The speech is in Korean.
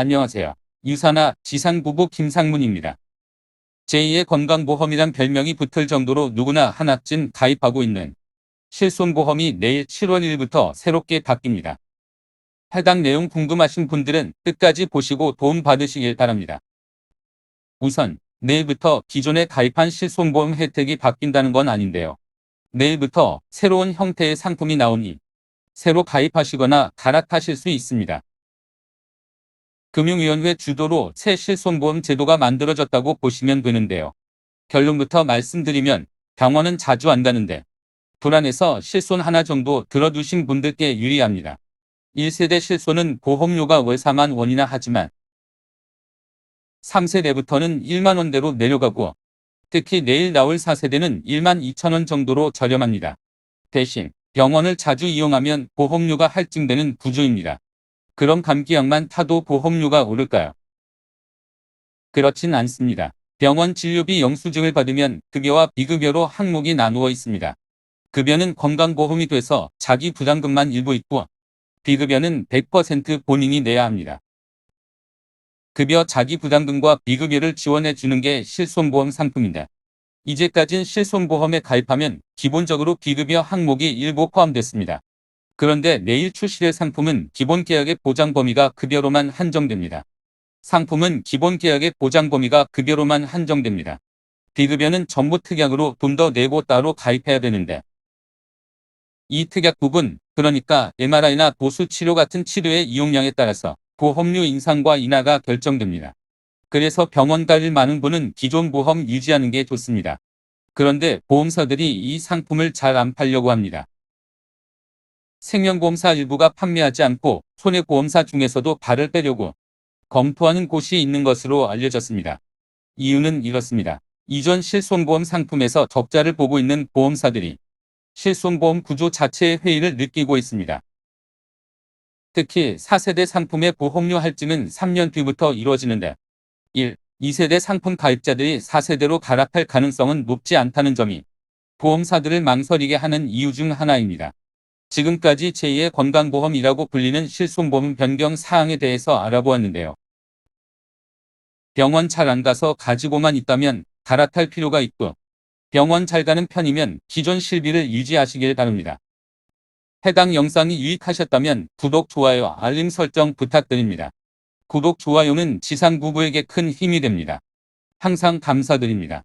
안녕하세요. 유사나 지상부부 김상문입니다. 제2의 건강보험이란 별명이 붙을 정도로 누구나 하나쯤 가입하고 있는 실손보험이 내일 7월 1일부터 새롭게 바뀝니다. 해당 내용 궁금하신 분들은 끝까지 보시고 도움 받으시길 바랍니다. 우선 내일부터 기존에 가입한 실손보험 혜택이 바뀐다는 건 아닌데요. 내일부터 새로운 형태의 상품이 나오니 새로 가입하시거나 갈아타실 수 있습니다. 금융위원회 주도로 새 실손보험 제도가 만들어졌다고 보시면 되는데요. 결론부터 말씀드리면 병원은 자주 안 가는데 불안해서 실손 하나 정도 들어두신 분들께 유리합니다. 1세대 실손은 보험료가 월 4만 원이나 하지만 3세대부터는 1만 원대로 내려가고 특히 내일 나올 4세대는 1만 2천 원 정도로 저렴합니다. 대신 병원을 자주 이용하면 보험료가 할증되는 구조입니다. 그럼 감기약만 타도 보험료가 오를까요? 그렇진 않습니다. 병원 진료비 영수증을 받으면 급여와 비급여로 항목이 나누어 있습니다. 급여는 건강보험이 돼서 자기 부담금만 일부 있고 비급여는 100% 본인이 내야 합니다. 급여 자기 부담금과 비급여를 지원해 주는 게 실손보험 상품인데 이제까진 실손보험에 가입하면 기본적으로 비급여 항목이 일부 포함됐습니다. 그런데 내일 출시될 상품은 기본 계약의 보장 범위가 급여로만 한정됩니다. 상품은 기본 계약의 보장 범위가 급여로만 한정됩니다. 비급여는 전부 특약으로 돈 더 내고 따로 가입해야 되는데 이 특약 부분, 그러니까 MRI나 도수치료 같은 치료의 이용량에 따라서 보험료 인상과 인하가 결정됩니다. 그래서 병원 갈 많은 분은 기존 보험 유지하는 게 좋습니다. 그런데 보험사들이 이 상품을 잘 안 팔려고 합니다. 생명보험사 일부가 판매하지 않고 손해보험사 중에서도 발을 빼려고 검토하는 곳이 있는 것으로 알려졌습니다. 이유는 이렇습니다. 이전 실손보험 상품에서 적자를 보고 있는 보험사들이 실손보험 구조 자체의 회의를 느끼고 있습니다. 특히 4세대 상품의 보험료 할증은 3년 뒤부터 이루어지는데 1. 2세대 상품 가입자들이 4세대로 갈아탈 가능성은 높지 않다는 점이 보험사들을 망설이게 하는 이유 중 하나입니다. 지금까지 제2의 건강보험이라고 불리는 실손보험 변경 사항에 대해서 알아보았는데요. 병원 잘 안 가서 가지고만 있다면 갈아탈 필요가 있고 병원 잘 가는 편이면 기존 실비를 유지하시길 바랍니다. 해당 영상이 유익하셨다면 구독, 좋아요, 알림 설정 부탁드립니다. 구독, 좋아요는 지상 부부에게 큰 힘이 됩니다. 항상 감사드립니다.